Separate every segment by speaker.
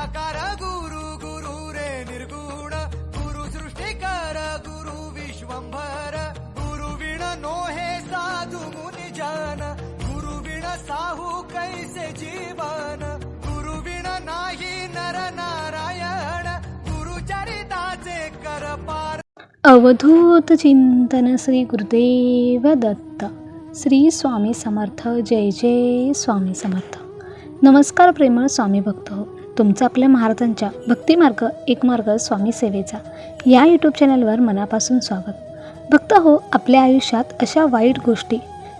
Speaker 1: निराकार गुरु गुरु रे निर्गुण गुरु सृष्टिकर गुरु विश्वंभर गुरु विण नो हे साधु मुनि गुरु विण साहू कैसे जीवन गुरु विण नाही नर नारायण गुरु चरिताचे कर पार
Speaker 2: अवधूत चिंतन श्री गुरुदेव दत्त श्री स्वामी समर्थ जय जय स्वामी समर्थ नमस्कार प्रेमळ स्वामी भक्त हो तुमचा आपल्या महाराजांच्या भक्तिमार्ग एक मार्ग स्वामी सेवेचा. या यूट्यूब चॅनलवर मनापासून स्वागत. भक्त हो आपल्या आयुष्यात अशा वाईट गोष्टी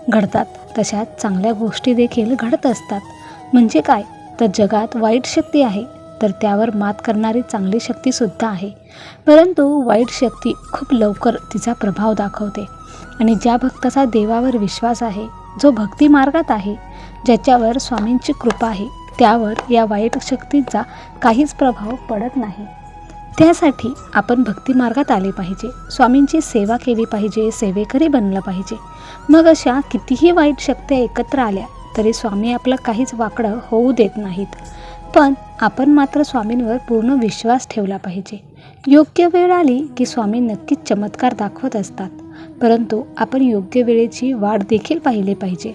Speaker 2: घडतात. तशाच चांगल्या गोष्टी देखील घडत असतात. म्हणजे काय? तर जगात वाईट शक्ती आहे तर त्यावर मात करणारी चांगली शक्तीसुद्धा आहे. परंतु वाईट शक्ती खूप लवकर तिचा प्रभाव दाखवते. आणि ज्या भक्ताचा देवावर विश्वास आहे जो भक्ती मार्गात आहे ज्याच्यावर स्वामींची कृपा आहे त्यावर या वाईट शक्तींचा काहीच प्रभाव पडत नाही. त्यासाठी आपण भक्तिमार्गात आले पाहिजे. स्वामींची सेवा केली पाहिजे सेवेकरी बनलं पाहिजे. मग अशा कितीही वाईट शक्त्या एकत्र आल्या तरी स्वामी आपलं काहीच वाकडं होऊ देत नाहीत. पण आपण मात्र स्वामींवर पूर्ण विश्वास ठेवला पाहिजे. योग्य वेळ आली की स्वामी नक्कीच चमत्कार दाखवत असतात. परंतु आपण योग्य वेळेची वाट देखील पाहिली पाहिजे.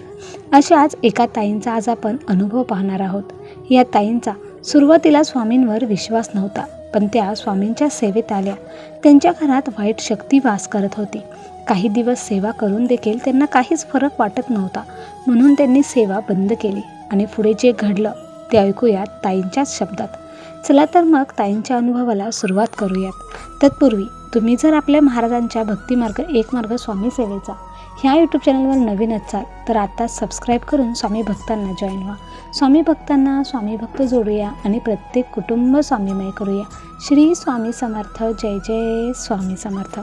Speaker 2: अशाच एका ताईंचा आज आपण अनुभव पाहणार आहोत. या ताईंचा सुरुवातीला स्वामींवर विश्वास नव्हता पण त्या स्वामींच्या सेवेत आल्या. त्यांच्या घरात वाईट शक्ती वास करत होती. काही दिवस सेवा करून देखील त्यांना काहीच फरक वाटत नव्हता. म्हणून त्यांनी सेवा बंद केली आणि पुढे जे घडलं ते ऐकूयात ताईंच्याच शब्दात. चला तर मग ताईंच्या अनुभवाला सुरुवात करूयात. तत्पूर्वी तुम्ही जर आपल्या महाराजांच्या भक्तिमार्ग एक मार्ग स्वामी सेवेचा ह्या यूट्यूब चॅनलवर नवीन असाल तर आत्ताच सबस्क्राईब करून स्वामी भक्तांना जॉईन व्हा. स्वामी भक्तांना स्वामी भक्त जोडूया आणि प्रत्येक कुटुंब स्वामीमय करूया. श्री स्वामी समर्थ जय जय स्वामी समर्थ.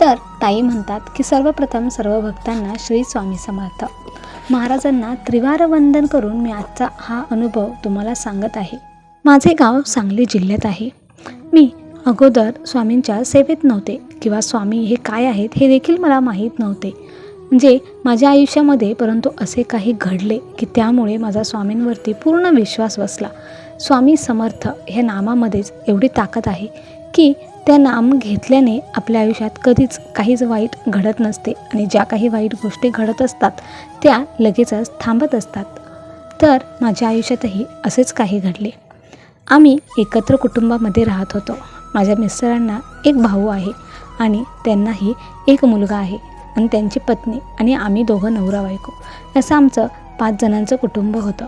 Speaker 2: तर ताई म्हणतात की सर्वप्रथम सर्व भक्तांना श्री स्वामी समर्थ. महाराजांना त्रिवार वंदन करून मी आजचा हा अनुभव तुम्हाला सांगत आहे. माझे गाव सांगली जिल्ह्यात आहे. मी अगोदर स्वामींच्या सेवेत नव्हते किंवा स्वामी हे काय आहेत हे देखील मला माहीत नव्हते. म्हणजे माझ्या आयुष्यामध्ये परंतु असे काही घडले की त्यामुळे माझा स्वामींवरती पूर्ण विश्वास बसला. स्वामी समर्थ ह्या नामामध्येच एवढी ताकद आहे की त्या नाम घेतल्याने आपल्या आयुष्यात कधीच काहीच वाईट घडत नसते आणि ज्या काही वाईट गोष्टी घडत असतात त्या लगेचच थांबत असतात. तर माझ्या आयुष्यातही असेच काही घडले. आम्ही एकत्र कुटुंबामध्ये राहत होतो. माझ्या मिस्टरांना एक भाऊ आहे आणि त्यांनाही एक मुलगा आहे आणि त्यांची पत्नी आणि आम्ही दोघं नवरा बायको. असं आमचं पाच जणांचं कुटुंब होतं.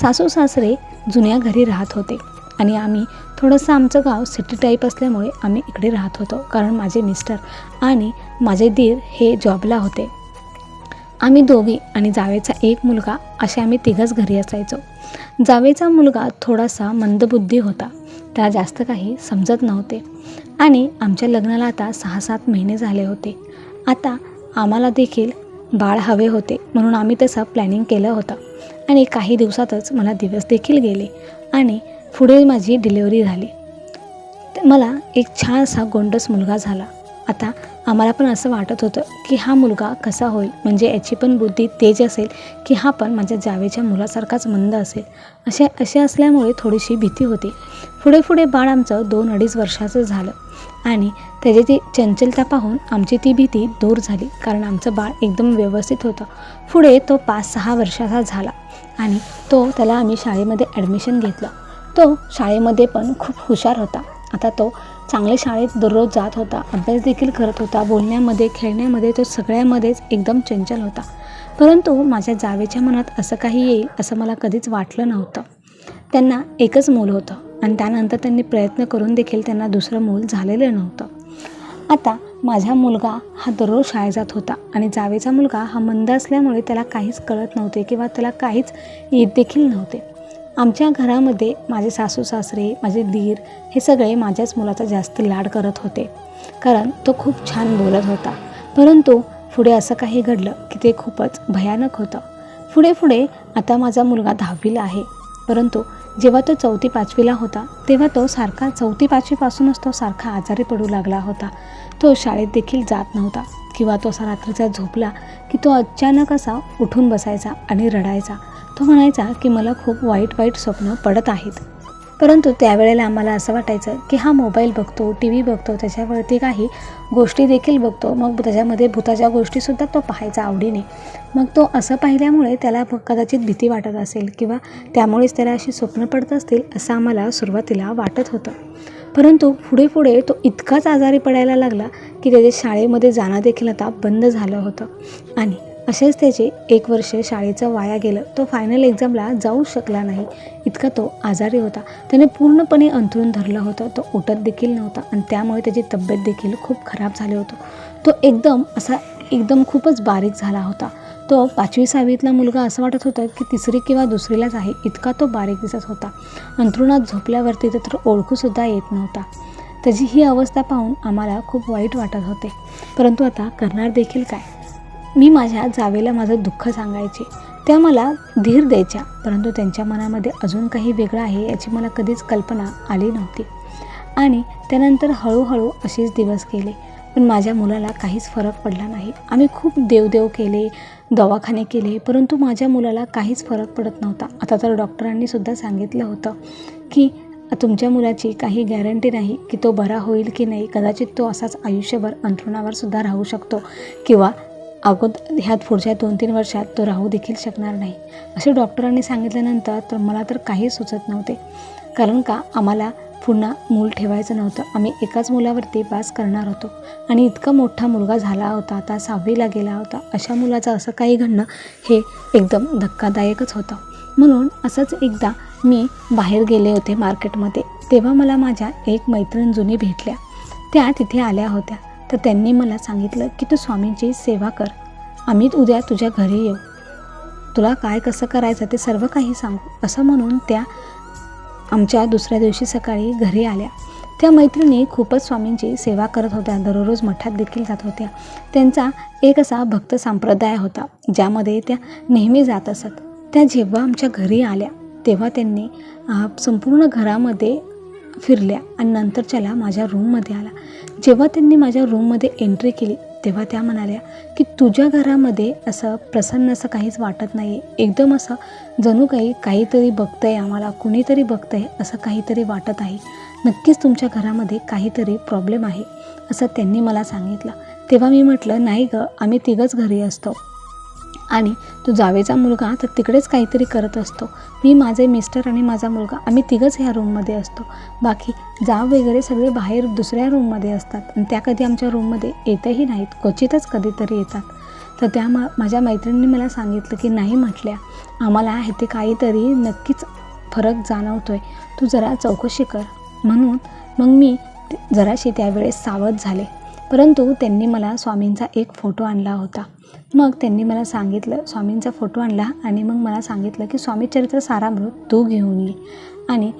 Speaker 2: सासू सासरे जुन्या घरी राहत होते आणि आम्ही थोडंसं आमचं गाव सिटी टाईप असल्यामुळे आम्ही इकडे राहत होतो कारण माझे मिस्टर आणि माझे दीर हे जॉबला होते. आम्ही दोघी आणि जावेचा एक मुलगा असे आम्ही तिघंच घरी असायचो. जावेचा मुलगा थोडासा मंदबुद्धी होता. त्याला जास्त काही समजत नव्हते. आणि आमच्या लग्नाला आता सहा सात महिने झाले होते. आता आम्हाला देखील बाळ हवे होते म्हणून आम्ही तसं प्लॅनिंग केलं होतं. आणि काही दिवसातच मला दिवस देखील गेले आणि पुढे माझी डिलिव्हरी झाली. मला एक छानसा गोंडस मुलगा झाला. आता आम्हाला पण असं वाटत होतं की हा मुलगा कसा होईल? म्हणजे याची पण बुद्धी तेज असेल की हा पण माझ्या जावेच्या मुलासारखाच मंद असेल? असे असे असल्यामुळे थोडीशी भीती होती. पुढे पुढे बाळ आमचं दोन अडीच वर्षाचं झालं आणि त्याची ती चंचलता पाहून आमची ती भीती दूर झाली कारण आमचं बाळ एकदम व्यवस्थित होतं. पुढे तो पाच सहा वर्षाचा झाला आणि तो त्याला आम्ही शाळेमध्ये ॲडमिशन घेतलं. तो शाळेमध्ये पण खूप हुशार होता. आता तो चांगल्या शाळेत दररोज जात होता. अभ्यास देखील करत होता. बोलण्यामध्ये खेळण्यामध्ये तो सगळ्यामध्येच एकदम चंचल होता. परंतु माझ्या जावेच्या मनात असं काही येईल असं मला कधीच वाटलं नव्हतं. त्यांना एकच मूल होतं आणि त्यानंतर त्यांनी प्रयत्न करून देखील त्यांना दुसरं मूल झालेलं नव्हतं. आता माझा मुलगा हा दररोज शाळेत जात होता आणि जावेचा मुलगा हा मंद असल्यामुळे त्याला काहीच कळत नव्हते किंवा त्याला काहीच येत देखील नव्हते. आमच्या घरामध्ये माझे सासू सासरे माझे दीर हे सगळे माझ्याच मुलाचा जास्त लाड करत होते. कारण तो खूप छान बोलत होता. परंतु पुढे असं काही घडलं की ते खूपच भयानक होतं. पुढे पुढे आता माझा मुलगा दहावीला आहे. परंतु जेव्हा तो चौथी पाचवीला होता तेव्हा तो सारखा चौथी पाचवीपासूनच तो सारखा आजारी पडू लागला होता. तो शाळेत देखील जात नव्हता किंवा तो असा रात्रीचा झोपला की तो अचानक असा उठून बसायचा आणि रडायचा. तो म्हणायचा की मला खूप वाईट वाईट स्वप्न पडत आहेत. परंतु त्यावेळेला आम्हाला असं वाटायचं की हा मोबाईल बघतो टी व्ही बघतो त्याच्यावरती काही गोष्टी देखील बघतो. मग त्याच्यामध्ये भूताच्या गोष्टीसुद्धा तो पाहायचा आवडीने. मग तो असं पाहिल्यामुळे त्याला कदाचित भीती वाटत असेल किंवा त्यामुळेच त्याला अशी स्वप्न पडत असतील असं आम्हाला सुरुवातीला वाटत होतं. परंतु पुढे पुढे तो इतकाच आजारी पडायला लागला की त्याच्या शाळेमध्ये जाणं देखील आता बंद झालं होतं. आणि असेच त्याचे एक वर्ष शाळेचं वाया गेलं. तो फायनल एक्झामला जाऊ शकला नाही. इतका तो आजारी होता. त्याने पूर्णपणे अंथरूण धरलं होतं. तो उठत देखील नव्हता आणि त्यामुळे त्याची तब्येत देखील खूप खराब झाली होती. तो एकदम असा एकदम खूपच बारीक झाला होता. तो पाचवी सहावीतला मुलगा असं वाटत होतं की तिसरी किंवा दुसरीलाच आहे. इतका तो बारीक दिसत होता. अंथरुणात झोपल्यावरती तर ओळखूसुद्धा येत नव्हता. त्याची ही अवस्था पाहून आम्हाला खूप वाईट वाटत होते. परंतु आता करणार देखील काय? मी माझ्या जावेला माझं दुःख सांगायचे. त्या मला धीर द्यायच्या परंतु त्यांच्या मनामध्ये अजून काही वेगळं आहे याची मला कधीच कल्पना आली नव्हती. आणि त्यानंतर हळूहळू असेच दिवस गेले पण माझ्या मुलाला काहीच फरक पडला नाही. आम्ही खूप देवदेव केले दवाखाने केले परंतु माझ्या मुलाला काहीच फरक पडत नव्हता. आता तर डॉक्टरांनी सुद्धा सांगितलं होतं की तुमच्या मुलाची काही गॅरंटी नाही की तो बरा होईल की नाही. कदाचित तो असाच आयुष्यभर अंथरुणावर सुद्धा राहू शकतो किंवा अगोदर ह्यात पुढच्या दोन तीन वर्षात तो राहू देखील शकणार नाही. असे डॉक्टरांनी सांगितल्यानंतर तर मला तर काही सुचत नव्हते. कारण का? आम्हाला पुन्हा मूल ठेवायचं नव्हतं. आम्ही एकाच मुलावरती पास करणार होतो. आणि इतका मोठा मुलगा झाला होता आता सहावीला गेला होता. अशा मुलाचं असं काही घडणं हे एकदम धक्कादायकच होतं. म्हणून असंच एकदा मी बाहेर गेले होते मार्केटमध्ये तेव्हा मला माझ्या एक मैत्रीण जुनी भेटल्या. त्या तिथे आल्या होत्या. तर त्यांनी मला सांगितलं की तू स्वामींची सेवा कर. आम्ही उद्या तुझ्या घरी येऊ. तुला काय कसं करायचं ते सर्व काही सांगू. असं म्हणून त्या आमच्या दुसऱ्या दिवशी सकाळी घरी आल्या. त्या मैत्रिणी खूपच स्वामींची सेवा करत होत्या. दररोज मठात देखील जात होत्या. त्यांचा एक असा भक्त संप्रदाय होता ज्यामध्ये त्या नेहमी जात असत. त्या जेव्हा आमच्या घरी आल्या तेव्हा त्यांनी संपूर्ण घरामध्ये फिरल्या आणि नंतरच्याला माझ्या रूममध्ये आला. जेव्हा त्यांनी माझ्या रूममध्ये एंट्री केली तेव्हा त्या म्हणाल्या की तुझ्या घरामध्ये असं प्रसन्न असं काहीच वाटत नाही आहे एकदम असं जणू काही काहीतरी बघतंय आम्हाला कुणीतरी बघतंय असं काहीतरी वाटत आहे. नक्कीच तुमच्या घरामध्ये काहीतरी प्रॉब्लेम आहे असं त्यांनी मला सांगितलं. तेव्हा मी म्हटलं नाही गं आम्ही तिघंच घरी असतो. आणि तो जावेचा मुलगा तर तिकडेच काहीतरी करत असतो. मी माझे मिस्टर आणि माझा मुलगा आम्ही तिघंच ह्या रूममध्ये असतो. बाकी जाव वगैरे सगळे बाहेर दुसऱ्या रूममध्ये असतात आणि त्या कधी आमच्या रूममध्ये येतही नाहीत क्वचितच कधीतरी येतात. तर त्या मा माझ्या मैत्रिणींनी मला सांगितलं की नाही म्हटल्या आम्हाला ते काहीतरी नक्कीच फरक जाणवतो आहे तू जरा चौकशी कर. म्हणून मग मी जराशी त्यावेळेस सावध झाले. परंतु त्यांनी मला स्वामींचा एक फोटो आणला होता. मग त्यांनी मला सांगितलं स्वामींचा फोटो आणला आणि मग मला सांगितलं की स्वामीचरित्र सारामृत तू घेऊन ये. आणि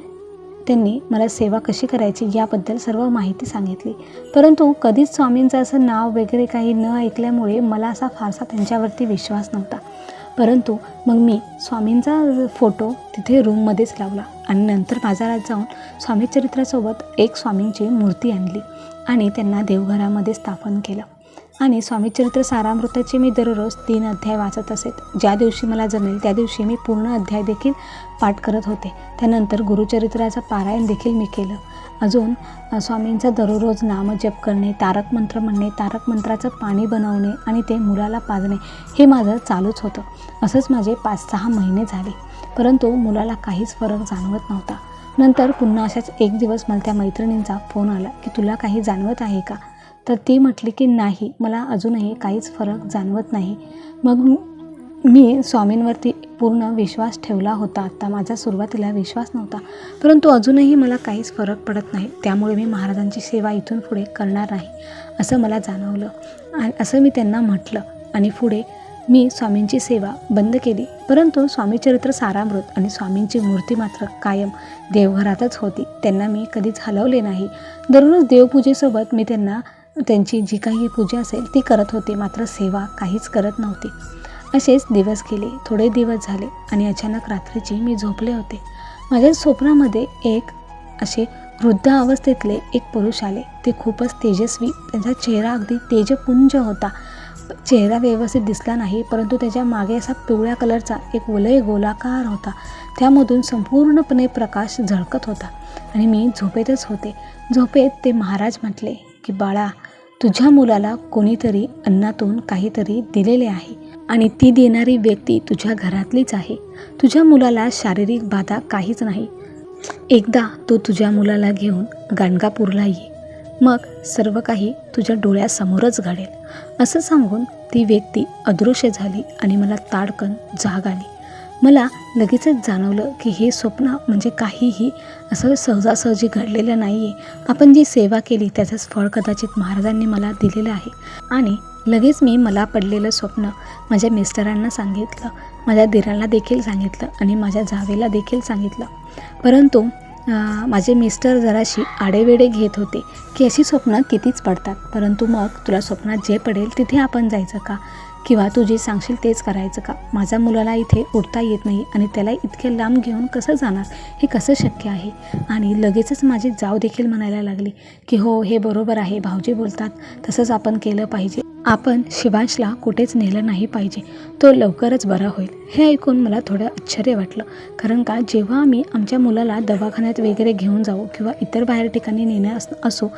Speaker 2: त्यांनी मला सेवा कशी करायची याबद्दल सर्व माहिती सांगितली. परंतु कधीच स्वामींचं असं नाव वगैरे काही न ऐकल्यामुळे मला असा फारसा त्यांच्यावरती विश्वास नव्हता. परंतु मग मी स्वामींचा फोटो तिथे रूममध्येच लावला आणि नंतर बाजारात जाऊन स्वामीचरित्रासोबत एक स्वामींची मूर्ती आणली आणि त्यांना देवघरामध्ये स्थापन केलं. आणि स्वामीचरित्र सारामृताचे मी दररोज तीन अध्याय वाचत असेत ज्या दिवशी मला जमेल त्या दिवशी मी पूर्ण अध्याय देखील पाठ करत होते. त्यानंतर गुरुचरित्राचं पारायण देखील मी केलं. अजून स्वामींचा दररोज नामजप करणे तारक मंत्र म्हणणे तारक मंत्राचं पाणी बनवणे आणि ते मुलाला पाजणे हे माझं चालूच होतं. असंच माझे पाच सहा महिने झाले. परंतु मुलाला काहीच फरक जाणवत नव्हता. नंतर पुन्हा अशाच एक दिवस मला त्या मैत्रिणींचा फोन आला की तुला काही जाणवत आहे का? तर ती म्हटली की नाही मला अजूनही काहीच फरक जाणवत नाही. मग मी स्वामींवरती पूर्ण विश्वास ठेवला होता. आता माझा सुरुवातीला विश्वास नव्हता परंतु अजूनही मला काहीच फरक पडत नाही. त्यामुळे मी महाराजांची सेवा इथून पुढे करणार नाही असं मला जाणवलं. आणि असं मी त्यांना म्हटलं. आणि पुढे मी स्वामींची सेवा बंद केली. परंतु स्वामीचरित्र सारामृत आणि स्वामींची मूर्ती मात्र कायम देवघरातच होती. त्यांना मी कधीच हलवले नाही. दररोज देवपूजेसोबत मी त्यांना त्यांची जी काही पूजा असेल ती करत होते मात्र सेवा काहीच करत नव्हती. असेच दिवस गेले थोडे दिवस झाले आणि अचानक रात्रीची मी झोपले होते. माझ्या स्वप्नामध्ये एक असे वृद्ध अवस्थेतले एक पुरुष आले. ते खूपच तेजस्वी त्यांचा चेहरा अगदी तेजपुंज होता. चेहरा व्यवस्थित दिसला नाही परंतु त्याच्यामागे असा पिवळ्या कलरचा एक वलय गोलाकार होता. त्यामधून संपूर्णपणे प्रकाश झळकत होता आणि मी झोपेतच होते. झोपेत ते महाराज म्हटले की बाळा तुझ्या मुलाला कोणीतरी अन्नातून काहीतरी दिलेले आहे आणि ती देणारी व्यक्ती तुझ्या घरातलीच आहे. तुझ्या मुलाला शारीरिक बाधा काहीच नाही. एकदा तो तुझ्या मुलाला घेऊन गाणगापूरला ये. मग सर्व काही तुझ्या डोळ्यासमोरच घडेल. असं सांगून ती व्यक्ती अदृश्य झाली आणि मला ताडकन जाग आली. मला लगेचच जाणवलं की हे स्वप्न म्हणजे काहीही असं सहजासहजी घडलेलं नाही आहे आपण जी सेवा केली त्याचंच फळ कदाचित महाराजांनी मला दिलेलं आहे. आणि लगेच मी मला पडलेलं स्वप्न माझ्या मिस्टरांना सांगितलं माझ्या दिराला देखील सांगितलं आणि माझ्या जावेला देखील सांगितलं. परंतु माझे मिस्टर जराशी आडेवेडे घेत होते की अशी स्वप्न कितीच पडतात. परंतु मग तुला स्वप्नात जे पडेल तिथे आपण जायचं का? किंवा तू जे सांगशील तेच करायचं का? माझ्या मुलाला इथे उठता येत नाही आणि त्याला इतके लांब घेऊन कसं जाणार? हे कसं शक्य आहे? आणि लगेचच माझी जाव देखील म्हणायला लागली की हो हे बरोबर आहे. भाऊजी बोलतात तसंच आपण केलं पाहिजे. आपण शिवांशला कुठेच नेलं नाही पाहिजे. तो लवकरच बरा होईल. हे ऐकून मला थोडं आश्चर्य वाटलं. कारण का जेव्हा आम्ही आमच्या मुलाला दवाखान्यात वगैरे घेऊन जाऊ किंवा इतर बाहेर ठिकाणी नेणं अस असो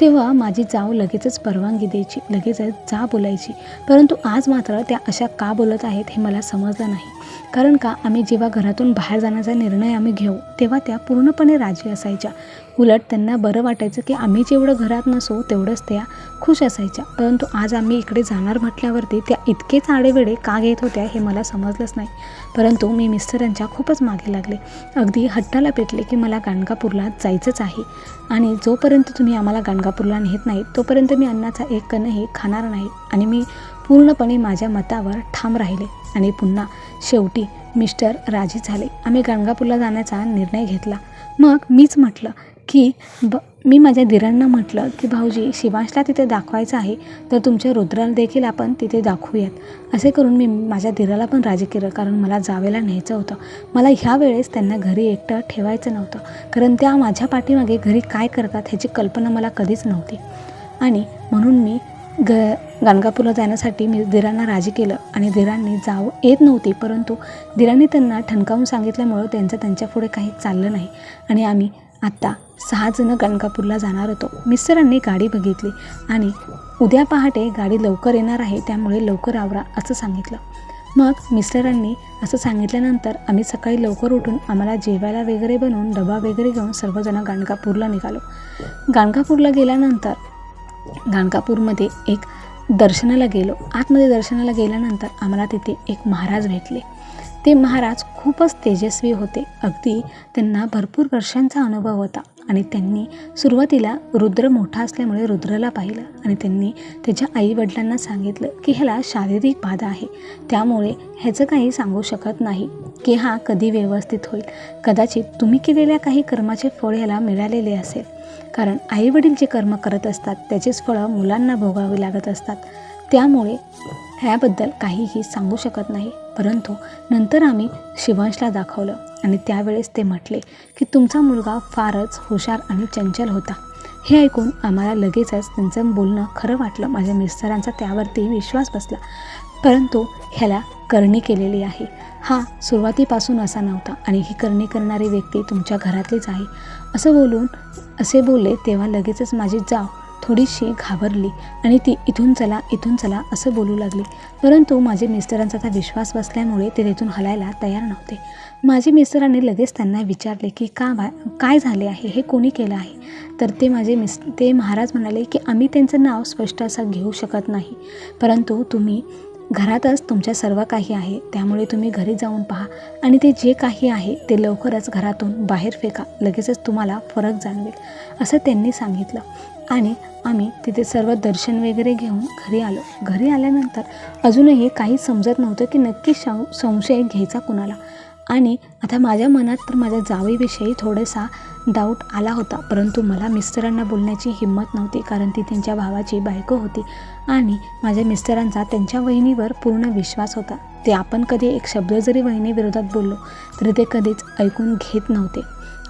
Speaker 2: तेव्हा माझी जाव लगेचच परवानगी द्यायची लगेचच जा बोलायची. परंतु आज मात्र त्या अशा का बोलत आहेत हे मला समजलं नाही. कारण का आम्ही जेव्हा घरातून बाहेर जाण्याचा निर्णय आम्ही घेऊ तेव्हा त्या पूर्णपणे राजी असायच्या. उलट त्यांना बरं वाटायचं की आम्ही जेवढं घरात नसो तेवढंच त्या खुश असायच्या. परंतु आज आम्ही इकडे जाणार म्हटल्यावरती त्या इतकेच आडेवेडे का घेत होत्या हे मला समजलंच नाही. परंतु मी मिस्टरांच्या खूपच मागे लागले. अगदी हट्टाला पेटले की मला गाणगापूरला जायचंच आहे. आणि जोपर्यंत तुम्ही आम्हाला गाणगापूरला नेत नाही तोपर्यंत मी अन्नाचा एक कणही खाणार नाही. आणि मी पूर्णपणे माझ्या मतावर ठाम राहिले. आणि पुन्हा शेवटी मिस्टर राजी झाले. आम्ही गंगापूरला जाण्याचा निर्णय घेतला. मग मीच म्हटलं की ब मी माझ्या दिरांना म्हटलं की भाऊजी शिवांशला तिथे दाखवायचं आहे तर तुमच्या रुद्राला देखील आपण तिथे दाखवूयात. असे करून मी माझ्या दिराला पण राजी केलं कारण मला जावेला न्यायचं होतं. मला ह्या वेळेस त्यांना घरी एकटं ठेवायचं नव्हतं कारण त्या माझ्या पाठीमागे घरी काय करतात ह्याची कल्पना मला कधीच नव्हती. आणि म्हणून मी ग गाणगापूरला जाण्यासाठी मी धीरांना राजी केलं आणि धीरांनी जावं येत नव्हती परंतु धीरांनी त्यांना ठणकावून सांगितल्यामुळं त्यांचं त्यांच्या पुढे काही चाललं नाही. आणि आम्ही आत्ता सहा जणं गाणगापूरला जाणार होतो. मिस्टरांनी गाडी बघितली आणि उद्या पहाटे गाडी लवकर येणार आहे त्यामुळे लवकर आवरा असं सांगितलं. मग मिस्टरांनी असं सांगितल्यानंतर आम्ही सकाळी लवकर उठून आम्हाला जेवायला वगैरे बनवून डबा वगैरे घेऊन सर्वजणं गाणगापूरला निघालो. गाणगापूरला गेल्यानंतर गाणकापूरमध्ये एक दर्शनाला गेलो. आतमध्ये दर्शनाला गेल्यानंतर आम्हाला तिथे एक महाराज भेटले. ते महाराज खूपच तेजस्वी होते. अगदी त्यांना भरपूर वर्षांचा अनुभव होता. आणि त्यांनी सुरुवातीला रुद्र मोठा असल्यामुळे रुद्राला पाहिलं आणि त्यांनी त्याच्या आईवडिलांना सांगितलं की ह्याला शारीरिक बाधा आहे. त्यामुळे ह्याचं काही सांगू शकत नाही की हा कधी व्यवस्थित होईल. कदाचित तुम्ही केलेल्या काही कर्माचे फळ ह्याला मिळालेले असेल. कारण आईवडील जे कर्म करत असतात त्याचीच फळं मुलांना भोगावी लागत असतात. त्यामुळे ह्याबद्दल काहीही सांगू शकत नाही. परंतु नंतर आम्ही शिवांशला दाखवलं. आणि त्यावेळेस ते म्हटले की तुमचा मुलगा फारच हुशार आणि चंचल होता. हे ऐकून आम्हाला लगेचच त्यांचं बोलणं खरं वाटलं. माझ्या मिस्टरांचा त्यावरती विश्वास बसला. परंतु ह्याला करणी केलेली आहे. हा सुरुवातीपासून असा नव्हता आणि ही करणी करणारी व्यक्ती तुमच्या घरातलीच आहे. असं बोलून असे बोलले तेव्हा लगेचच माझी जाव थोडीशी घाबरली आणि ती इथून चला इथून चला असं बोलू लागली. परंतु माझे मिस्टरांचा त्या विश्वास बसल्यामुळे ते तिथून हलायला तयार नव्हते. माझे मिस्टरांनी लगेच त्यांना विचारले की का बा काय झाले आहे? हे कोणी केलं आहे? तर ते माझे मिस ते महाराज म्हणाले की आम्ही त्यांचं नाव स्पष्ट असं घेऊ शकत नाही. परंतु तुम्ही घरातच तुमच्या सर्व काही आहे. त्यामुळे तुम्ही घरी जाऊन पहा आणि ते जे काही आहे ते लवकरच घरातून बाहेर फेका. लगेचच तुम्हाला फरक जाणवेल. असं त्यांनी सांगितलं. आणि आम्ही तिथे सर्व दर्शन वगैरे घेऊन घरी आलो. घरी आल्यानंतर अजूनही काही समजत नव्हतं की नक्की शं संशय घ्यायचा कुणाला. आणि आता माझ्या मनात तर माझ्या जावेविषयी थोडासा डाऊट आला होता. परंतु मला मिस्टरांना बोलण्याची हिंमत नव्हती कारण ती त्यांच्या भावाची बायको होती आणि माझ्या मिस्टरांचा त्यांच्या वहिनीवर पूर्ण विश्वास होता. ते आपण कधी एक शब्द जरी वहिनीविरोधात बोललो तरी ते कधीच ऐकून घेत नव्हते.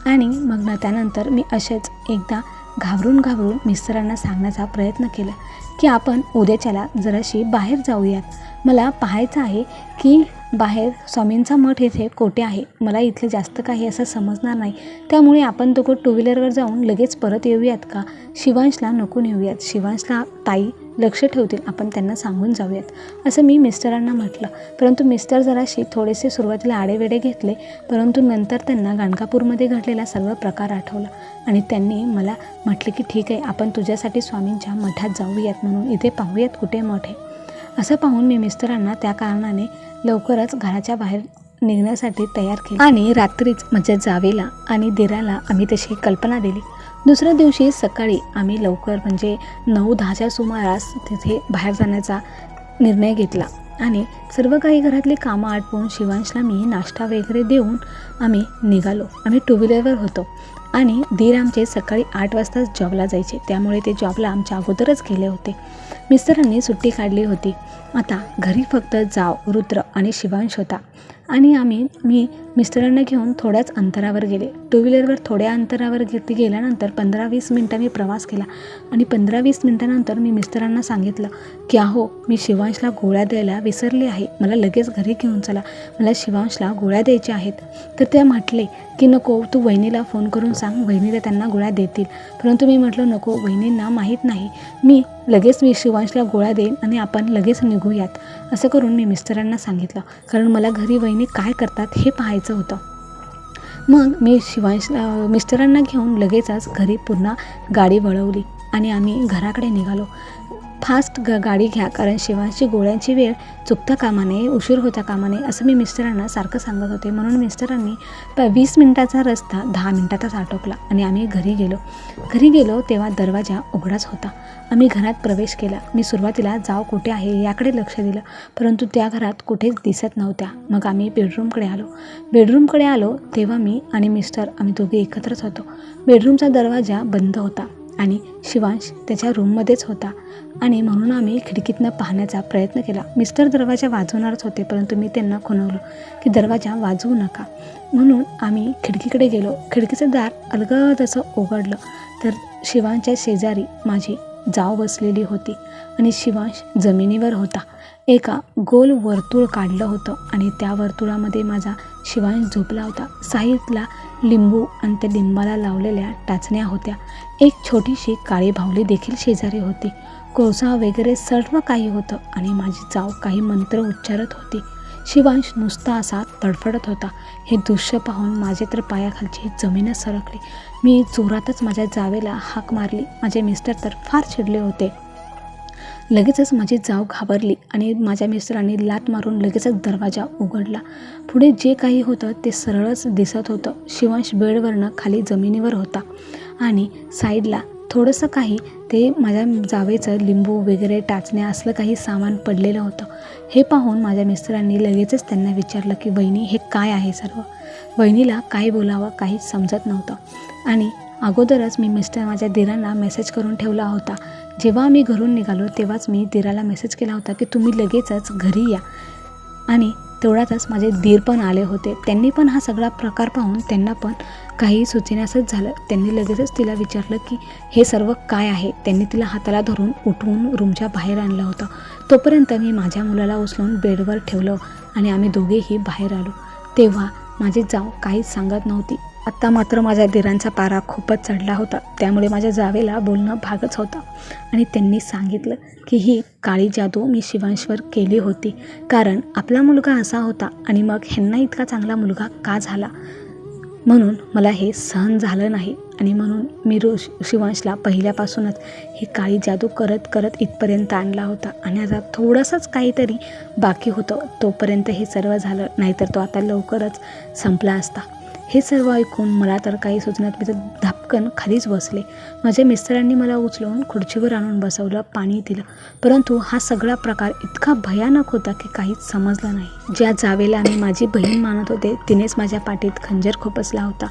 Speaker 2: आणि मग ना त्यानंतर मी असेच एकदा घाबरून घाबरून मिस्टरांना सांगण्याचा प्रयत्न केला की आपण उद्याच्याला जराशी बाहेर जाऊयात. मला पाहायचं आहे की बाहेर स्वामींचा मठ येथे कोठे आहे. मला इथले जास्त काही असं समजणार नाही. त्यामुळे आपण दोघं टू व्हीलरवर जाऊन लगेच परत येऊयात का? शिवांशला नको नेऊयात. शिवांशला ताई लक्ष ठेवतील. आपण त्यांना सांगून जाऊयात. असं मी मिस्टरांना म्हटलं. परंतु मिस्टर जराशी थोडेसे सुरुवातीला आडेवेडे घेतले. परंतु नंतर त्यांना गाणगापूरमध्ये घडलेला सर्व प्रकार आठवला. आणि त्यांनी मला म्हटले की ठीक आहे आपण तुझ्यासाठी स्वामींच्या मठात जाऊयात म्हणून. इथे पाहूयात कुठे मठ आहे. असं पाहून मी मिस्टरांना त्या कारणाने लवकरच घराच्या बाहेर निघण्यासाठी तयार केले. आणि रात्रीच माझ्या जावेला आणि दिराला आम्ही तशी कल्पना दिली. दुसऱ्या दिवशी सकाळी आम्ही लवकर म्हणजे नऊ दहाच्या सुमारास तिथे बाहेर जाण्याचा निर्णय घेतला. आणि सर्व काही घरातली कामं आटपून शिवांशला मी नाश्ता वगैरे देऊन आम्ही निघालो. आम्ही टू व्हीलरवर होतो. आणि दीर आमचे सकाळी आठ वाजताच जॉबला जायचे. त्यामुळे ते जॉबला आमच्या अगोदरच गेले होते. मिस्टरांनी सुट्टी काढली होती. आता घरी फक्त जाव रुद्र आणि शिवांश होता. आणि आम्ही मी मिस्टरांना घेऊन थोड्याच अंतरावर गेले. टू व्हीलरवर थोड्या अंतरावर गे गेल्यानंतर पंधरा वीस मिनटं मी प्रवास केला. आणि पंधरा वीस मिनटानंतर मी मिस्टरांना सांगितलं की अहो मी शिवांशला गोळ्या द्यायला विसरले आहे. मला लगेच घरी घेऊन चला. मला शिवांशला गोळ्या द्यायच्या आहेत. तर त्या म्हटले की नको तू वहिनीला फोन करून सांग. वहिनीला त्यांना गोळ्या देतील. परंतु मी म्हटलं नको वहिनींना माहीत नाही. मी लगेच मी शिवांशला गोळ्या देईन आणि आपण लगेच निघूयात. असं करून मी मिस्टरांना सांगितलं. कारण मला घरी वहिनी काय करतात हे पाहायचं होतं. मग मी शिवांश मिस्टरांना घेऊन लगेचच घरी पुन्हा गाडी वळवली आणि आम्ही घराकडे निघालो. फास्ट ग गाडी घ्या कारण शिवांची गोळ्यांची वेळ चुकता कामा नये उशीर होता कामा नये असं मी मिस्टरांना सारखं सांगत होते. म्हणून मिस्टरांनी प वीस मिनटाचा रस्ता दहा मिनटातच आटोपला आणि आम्ही घरी गेलो. घरी गेलो तेव्हा दरवाजा उघडाच होता. आम्ही घरात प्रवेश केला. मी सुरुवातीला जाव कुठे आहे याकडे लक्ष दिलं परंतु त्या घरात कुठेच दिसत नव्हत्या. मग आम्ही बेडरूमकडे आलो. बेडरूमकडे आलो तेव्हा मी आणि मिस्टर आम्ही दोघे एकत्रच होतो. बेडरूमचा दरवाजा बंद होता. आणि शिवांश त्याच्या रूममध्येच होता. आणि म्हणून आम्ही खिडकीतनं पाहण्याचा प्रयत्न केला. मिस्टर दरवाजा वाजवणारच होते परंतु मी त्यांना खुणवलो की दरवाजा वाजवू नका. म्हणून आम्ही खिडकीकडे गेलो. खिडकीचं दार अलगद असं उघडलं तर शिवांच्या शेजारी माझी जाव बसलेली होती आणि शिवांश जमिनीवर होता. एका गोल वर्तुळ काढलं होतं आणि त्या वर्तुळामध्ये माझा शिवांश झोपला होता. साईडला लिंबू आणि त्या लिंबाला लावलेल्या टाचण्या होत्या. एक छोटीशी काळी भावली देखील शेजारी होती. कोळसा वगैरे सर्व काही होतं आणि माझी जाव काही मंत्र उच्चारत होती. शिवांश नुसता असा तडफडत होता. हे दृश्य पाहून माझे तर पायाखालची जमीनच सरकली. मी जोरातच माझ्या जावेला हाक मारली. माझे मिस्टर तर फार चिडले होते. लगेचच माझी जाव घाबरली आणि माझ्या मिस्टरांनी लात मारून लगेचच दरवाजा उघडला. पुढे जे काही होतं ते सरळच दिसत होतं. शिवांश बेडवरनं खाली जमिनीवर होता आणि साईडला थोडंसं काही ते माझ्या जावेचं लिंबू वगैरे टाचण्या असलं काही सामान पडलेलं होतं. हे पाहून माझ्या मिस्टरांनी लगेचच त्यांना विचारलं की वहिनी हे काय आहे सर्व? वहिनीला काय बोलावं काहीच समजत नव्हतं. आणि अगोदरच मी मिस्टर माझ्या दिरांना मेसेज करून ठेवला होता जेव्हा आम्ही घरून निघालो तेव्हाच मी दिराला मेसेज केला होता की तुम्ही लगेचच घरी या. आणि तेवढ्यातच माझे दीर पण आले होते. त्यांनी पण हा सगळा प्रकार पाहून त्यांना पण काही सुचेनासच झालं. त्यांनी लगेचच तिला विचारलं की हे सर्व काय आहे? त्यांनी तिला हाताला धरून उठवून रूमच्या बाहेर आणलं होतं. तोपर्यंत मी माझ्या मुलाला उचलून बेडवर ठेवलं आणि आम्ही दोघेही बाहेर आलो. तेव्हा माझी जाव काहीच सांगत नव्हती. आत्ता मात्र माझ्या दिरांचा पारा खूपच चढला होता. त्यामुळे माझ्या जावेला बोलणं भागच होतं. आणि त्यांनी सांगितलं की ही काळी जादू मी शिवांशवर केली होती. कारण आपला मुलगा असा होता आणि मग ह्यांना इतका चांगला मुलगा का झाला? म्हणून मला हे सहन झालं नाही. आणि म्हणून मी रो शिवांशला पहिल्यापासूनच ही काळी जादू करत करत इथपर्यंत आणला होता. आणि आता थोडंसंच काहीतरी बाकी होतं. तोपर्यंत हे सर्व झालं. नाहीतर तो आता लवकरच संपला असता. हे सर्व ऐकून मला तर काही सुचण्यात मी तर धापकन खालीच बसले. माझ्या मिस्टरांनी मला उचलून खुर्चीवर आणून बसवलं पाणी दिलं. परंतु हा सगळा प्रकार इतका भयानक होता की काहीच समजलं नाही. ज्या जावेला मी माझी बहीण मानत होते तिनेच माझ्या पाठीत खंजर खोपसला होता.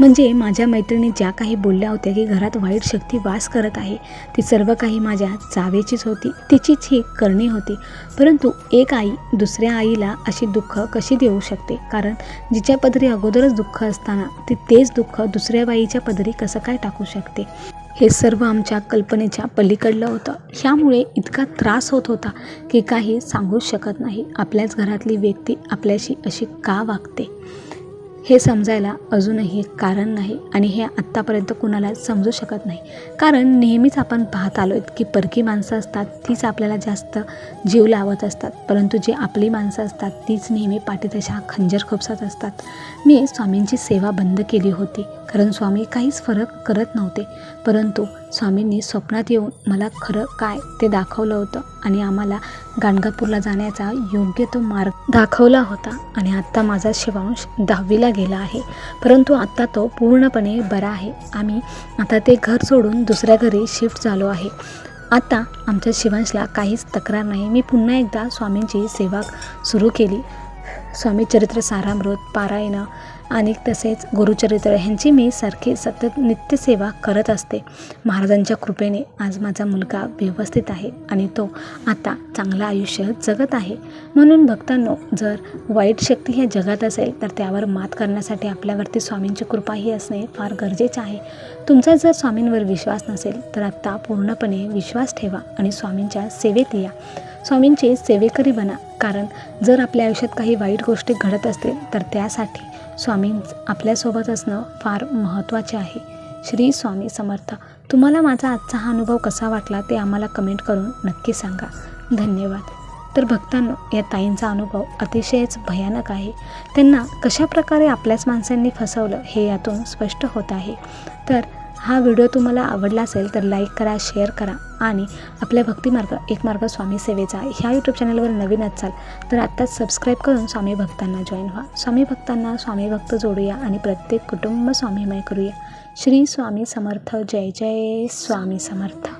Speaker 2: म्हणजे माझ्या मैत्रिणी ज्या काही बोलल्या होत्या की घरात वाईट शक्ती वास करत आहे ती सर्व काही माझ्या जावेचीच होती. तिचीच ही करणी होती. परंतु एक आई दुसऱ्या आईला अशी दुःख कशी देऊ शकते? कारण जिच्या पदरी अगोदरच दुःख असताना ती तेच दुःख दुसऱ्या बाईच्या पदरी कसं काय टाकू शकते? हे सर्व आमच्या कल्पनेच्या पलीकडलं होतं. ह्यामुळे इतका त्रास होत होता की काही सांगूच शकत नाही. आपल्याच घरातली व्यक्ती आपल्याशी अशी का वागते? हे समजायला अजूनही कारण नाही आणि हे आत्तापर्यंत कुणाला समजू शकत नाही. कारण नेहमीच आपण पाहत आलो आहेत की परकी माणसं असतात तीच आपल्याला जास्त जीव लावत असतात. परंतु जी आपली माणसं असतात तीच नेहमी पाठीतशा खंजर खोपसत असतात. मी स्वामींची सेवा बंद केली होती कारण स्वामी काहीच फरक करत नव्हते. परंतु स्वामींनी स्वप्नात येऊन मला खरं काय ते दाखवलं होतं आणि आम्हाला गाणगापूरला जाण्याचा योग्य तो मार्ग दाखवला होता आणि आत्ता माझा शिवांश दहावीला गेला आहे. परंतु आत्ता तो पूर्णपणे बरा आहे. आम्ही आता ते घर सोडून दुसऱ्या घरी शिफ्ट झालो आहे. आता आमच्या शिवांशला काहीच तक्रार नाही. मी पुन्हा एकदा स्वामींची सेवा सुरू केली. स्वामी चरित्र सारामृत पारायणं आणि तसेच गुरुचरित्र ह्यांची मी सारखी सतत नित्यसेवा करत असते. महाराजांच्या कृपेने आज माझा मुलगा व्यवस्थित आहे आणि तो आता चांगलं आयुष्य जगत आहे. म्हणून भक्तांनो जर वाईट शक्ती ह्या जगात असेल तर त्यावर मात करण्यासाठी आपल्यावरती स्वामींची कृपाही असणे फार गरजेचं आहे. तुमचा जर स्वामींवर विश्वास नसेल तर आत्ता पूर्णपणे विश्वास ठेवा आणि स्वामींच्या सेवेत या. स्वामींचे सेवेकरी बना. कारण जर आपल्या आयुष्यात काही वाईट गोष्टी घडत असतील तर त्यासाठी स्वामी आपल्यासोबत असणं फार महत्त्वाचे आहे. श्री स्वामी समर्थ. तुम्हाला माझा आजचा हा अनुभव कसा वाटला ते आम्हाला कमेंट करून नक्की सांगा. धन्यवाद. तर भक्तांनो या ताईंचा अनुभव अतिशयच भयानक आहे. त्यांना कशाप्रकारे आपल्याच माणसांनी फसवलं हे यातून स्पष्ट होत आहे. तर हा व्हिडिओ तुम्हाला आवडला असेल तर लाईक करा शेअर करा आणि आपल्या भक्तिमार्ग एक मार्ग स्वामी सेवेचा ह्या यूट्यूब चॅनलवर नवीन असाल तर आत्ताच सबस्क्राईब करून स्वामी भक्तांना जॉईन व्हा. स्वामी भक्तांना स्वामी भक्त जोडूया आणि प्रत्येक कुटुंब स्वामीमय करूया. श्री स्वामी समर्थ. जय जय स्वामी समर्थ.